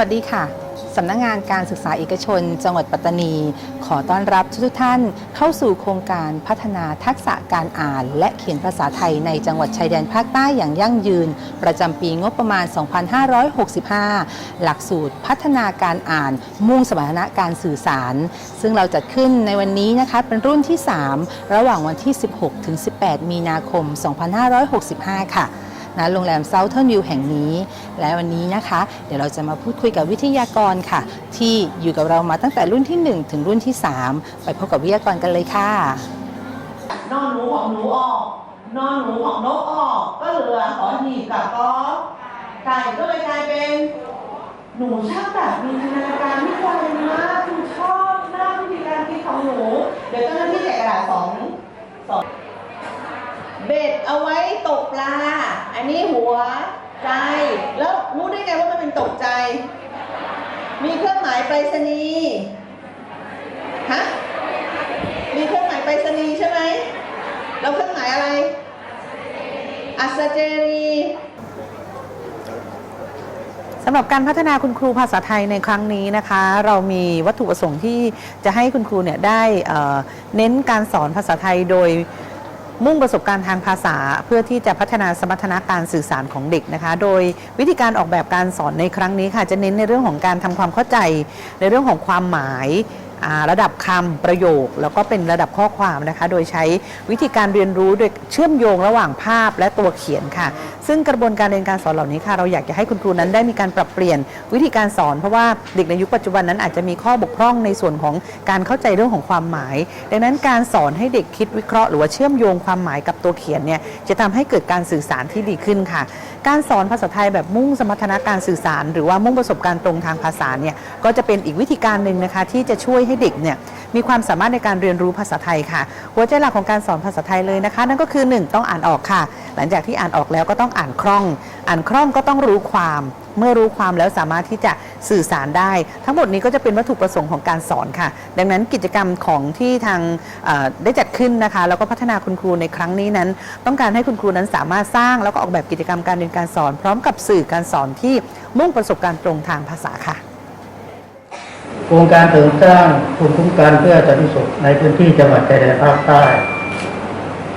วัสดีค่ะ สำนักงงานการศึกษาเอกชน จังหวัดปัตตานี ขอต้อนรับทุกท่านเข้าสู่โครงการพัฒนาทักษะการอ่าน และเขียนภาษาไทยในจังหวัดชายแดนภาคใต้อย่างยั่งยืน ประจำปีงบประมาณ 2565 หลักสูตรพัฒนาการอ่าน มุ่งสมรรถนะการสื่อสาร ซึ่งเราจัดขึ้นในวันนี้นะคะเป็นรุ่นที่ 3 ระหว่างวันที่ 16ถึง18 มีนาคม 2565 ค่ะ ณโรงแรม Southern View แห่งนี้ และวันนี้นะคะ เดี๋ยวเราจะมาพูดคุยกับวิทยากรค่ะ ที่อยู่กับเรามาตั้งแต่รุ่นที่ 1 ถึงรุ่นที่ 3 ไปพบกับวิทยากรกันเลยค่ะนอนหนูของหนูออกนอนหนูของนกออกก็เหลือขอหีบกับกอไก่ก็เลยกลายเป็นหนูช่างแบบมีจินตนาการไม่ไกลมากคือชอบมาวิธีการคิดของหนู เดี๋ยวเจ้าหน้าที่แจกกระดาษสอง เบ็ดเอาไว้ตกปลา อันนี้หัวใจ แล้วรู้ได้ไงว่ามันเป็นตกใจ มีเครื่องหมายไปรษณีย์ฮะมีเครื่องหมายไปรษณีย์ใช่ไหมแล้วเครื่องหมายอะไร อัศเจรีสำหรับการพัฒนาคุณครูภาษาไทยในครั้งนี้นะคะ เรามีวัตถุประสงค์ที่จะให้คุณครูเนี่ยได้เเน้นการสอนภาษาไทยโดย มุ่งประสบการณ์ทางภาษาเพื่อที่จะพัฒนาสมรรถนะการสื่อสารของเด็กนะคะ โดยวิธีการออกแบบการสอนในครั้งนี้ค่ะจะเน้นในเรื่องของการทำความเข้าใจในเรื่องของความหมาย ระดับคำประโยค แล้วก็เป็นระดับข้อความนะคะ โดยใช้วิธีการเรียนรู้โดยเชื่อมโยงระหว่างภาพและตัวเขียนค่ะ ซึ่งกระบวนการเรียนการสอนเหล่านี้ค่ะ เราอยากจะให้คุณครูนั้นได้มีการปรับเปลี่ยนวิธีการสอน เพราะว่าเด็กในยุคปัจจุบันนั้นอาจจะมีข้อบกพร่องในส่วนของการเข้าใจเรื่องของความหมาย ดังนั้นการสอนให้เด็กคิดวิเคราะห์หรือว่าเชื่อมโยงความหมายกับตัวเขียนเนี่ยจะทำให้เกิดการสื่อสารที่ดีขึ้นค่ะ การสอนภาษาไทยแบบมุ่งสมรรถนะการสื่อสาร หรือว่ามุ่งประสบการณ์ตรงทางภาษาเนี่ยก็จะเป็นอีกวิธีการหนึ่งนะคะที่จะช่วยให้เด็กเนี่ยมีความสามารถในการเรียนรู้ภาษาไทยค่ะ หัวใจหลักของการสอนภาษาไทยเลยนะคะ นั่นก็คือ 1 ต้องอ่านออกค่ะ หลังจากที่อ่านออกแล้วก็ต้องอ่านคล่อง อ่านคล่องก็ต้องรู้ความ เมื่อรู้ความแล้วสามารถที่จะสื่อสารได้ ทั้งหมดนี้ก็จะเป็นวัตถุประสงค์ของการสอนค่ะ ดังนั้นกิจกรรมของที่ทางได้จัดขึ้นนะคะ แล้วก็พัฒนาคุณครูในครั้งนี้นั้น ต้องการให้คุณครูนั้นสามารถสร้างแล้วก็ออกแบบกิจกรรมการเรียนการสอน พร้อมกับสื่อการสอนที่มุ่งประสบการณ์ตรงทางภาษาค่ะ โครงการเสริมสร้างภูมิคุ้มกันเพื่อสันติสุขในพื้นที่จังหวัดชายแดนภาคใต้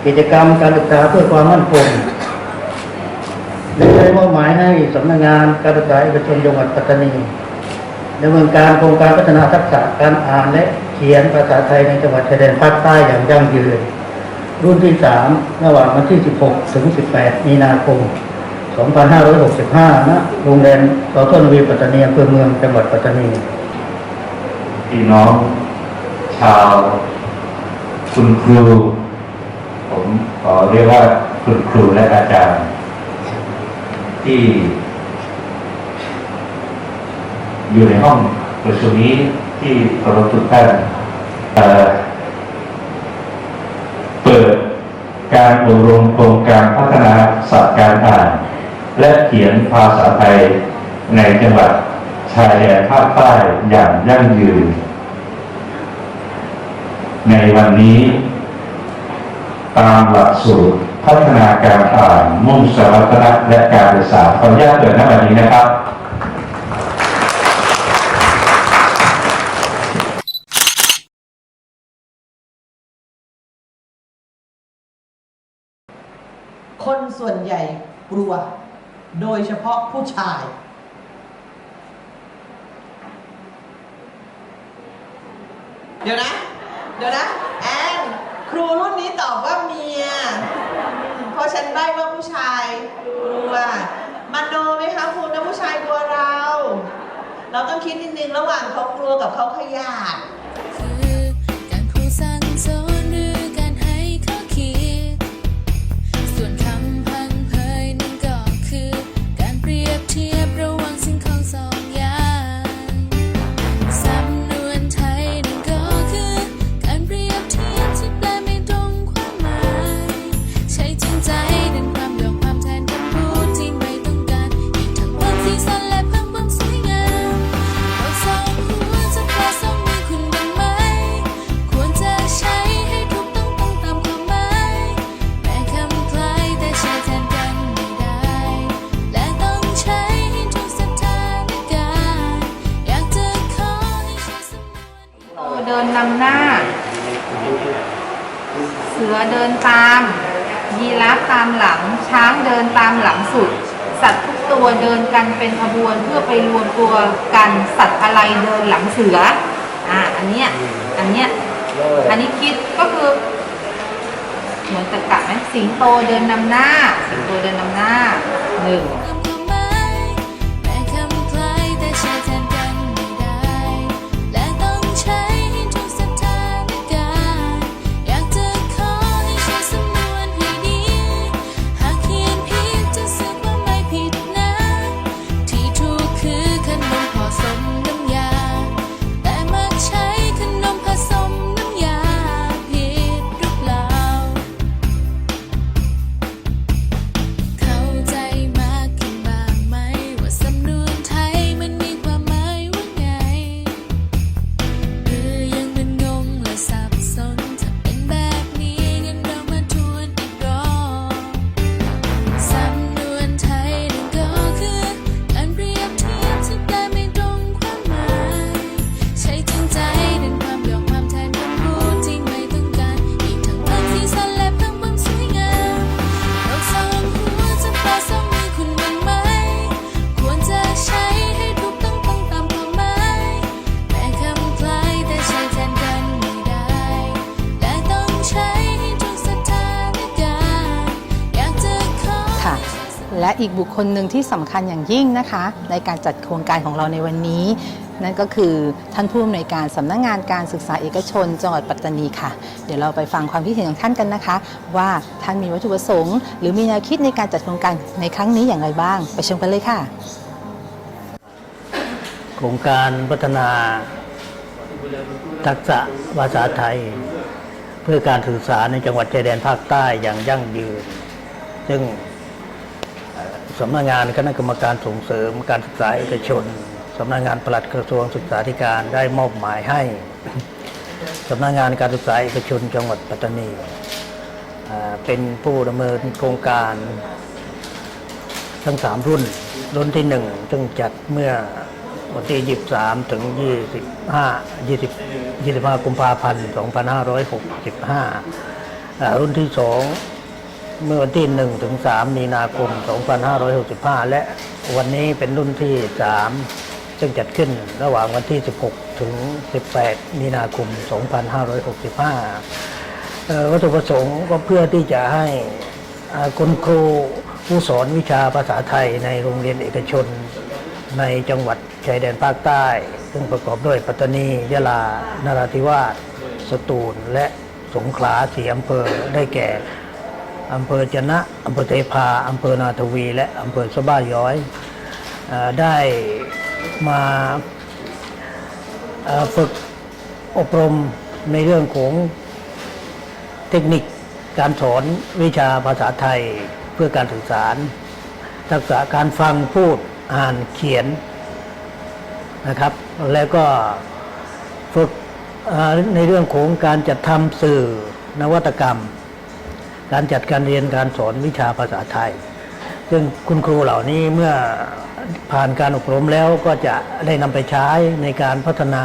กิจกรรมการศึกษาเพื่อความมั่นคงได้ใช้มอบหมายให้สำนักงานการศึกษาเอกชนจังหวัดปัตตานีดำเนินการโครงการพัฒนาทักษะการอ่านและเขียนภาษาไทยในจังหวัดชายแดนภาคใต้อย่างยั่งยืน รุ่นที่3ระหว่างวันที่ 16 ถึง 18 มีนาคม 2565 ณ โรงแรมสอทนวีปัตตานีอำเภอเมืองจังหวัดปัตตานี พี่น้อง ชาว คุณครู ผมขอเรียกว่าคุณครูและอาจารย์ ที่ อยู่ในห้องประชุมนี้ที่เคารพทุกท่านเอ่อเปิดการอบรมโครงการพัฒนาศาสตร์การอ่าน และเขียนภาษาไทยในจังหวัดชายแดนภาคใต้อย่างยั่งยืน ในวันนี้ ตามหลักสูตรพัฒนาการอ่านมุ่งสมรรถนะและการศึกษาขออนุญาตเปิดหน้าวันนี้นะครับคนส่วนใหญ่กลัว โดยเฉพาะผู้ชาย เดี๋ยวนะ เดี๋ยวนะแอนครูรุ่นนี้ตอบว่าเมียเพราะฉันใบ้ว่าผู้ชายกลัวมันโนไหมคะคุณนะผู้ชายกลัวเรา เราต้องคิดนิดนึงระหว่างเขากลัวกับเขาขยาด เดินตามยีราฟตามหลัง ช้างเดินตามหลังสุด สัตว์ทุกตัวเดินกันเป็นขบวนเพื่อไปรวมตัวกันสัตว์อะไรเดินหลังเสืออ่าอันเนี้ยอันเนี้ยอันนี้คิดก็คือ เหมือนตะกะไหมสิงโตเดินนำหน้า สิงโตเดินนำหน้าหนึ่ง อีกบุคคลหนึ่งที่สำคัญอย่างยิ่งนะคะ ในการจัดโครงการของเราในวันนี้ นั่นก็คือท่านผู้อำนวยการสำนักงงานการศึกษาเอกชนจังหวัดปัตตานีค่ะ เดี๋ยวเราไปฟังความคิดเห็นของท่านกันนะคะ ว่าท่านมีวัตถุประสงค์ หรือมีแนวคิดในการจัดโครงการในครั้งนี้อย่างไรบ้าง ไปชมกันเลยค่ะ โครงการพัฒนา ทักษะภาษาไทย เพื่อการสื่อสารในจังหวัดชายแดนภาคใต้อย่างยั่งยืน ซึ่ง สำนักงานคณะกรรมการส่งเสริมการศึกษาเอกชนสำนักงานปลัดกระทรวงศึกษาธิการได้มอบหมายให้สำนักงานการศึกษาเอกชนจังหวัดปัตตานีเป็นผู้ดำเนินโครงการทั้งสามรุ่น รุ่นที่หนึ่งซึ่งจัดเมื่อวันที่ 23 ถึง 25 20 25 กุมภาพันธ์ 2565อ่ารุ่นที่สอง เมื่อวันที่ 1 ถึง 3 มีนาคม 2565 และวันนี้เป็นรุ่นที่ 3 ซึ่งจัดขึ้นระหว่างวันที่ 16 ถึง 18 มีนาคม 2565เอ่อวัตถุประสงค์ก็เพื่อที่จะให้คุณครูผู้สอนวิชาภาษาไทยในโรงเรียนเอกชน ในจังหวัดชายแดนภาคใต้ ซึ่งประกอบด้วยปัตตานี ยะลา นราธิวาส สตูล และสงขลาสี่อำเภอได้แก่ อำเภอจนะอำเภอเทพาอำเภอนาทวี และอำเภอสบ้าย้อยอได้มาฝึกอบรมในเรื่องของเทคนิคการสอนวิชาภาษาไทยเพื่อการสื่อสาร ทักษะการฟังพูดอ่านเขียนนะครับ แล้วก็ฝึกในเรื่องของการจัดทำสื่อนวัตกรรม การจัดการเรียนการสอนวิชาภาษาไทย ซึ่งคุณครูเหล่านี้เมื่อผ่านการอบรมแล้วก็จะได้นำไปใช้ในการพัฒนา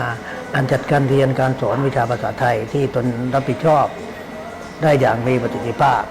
การจัดการเรียนการสอนวิชาภาษาไทยที่ตนรับผิดชอบได้อย่างมีประสิทธิภาพ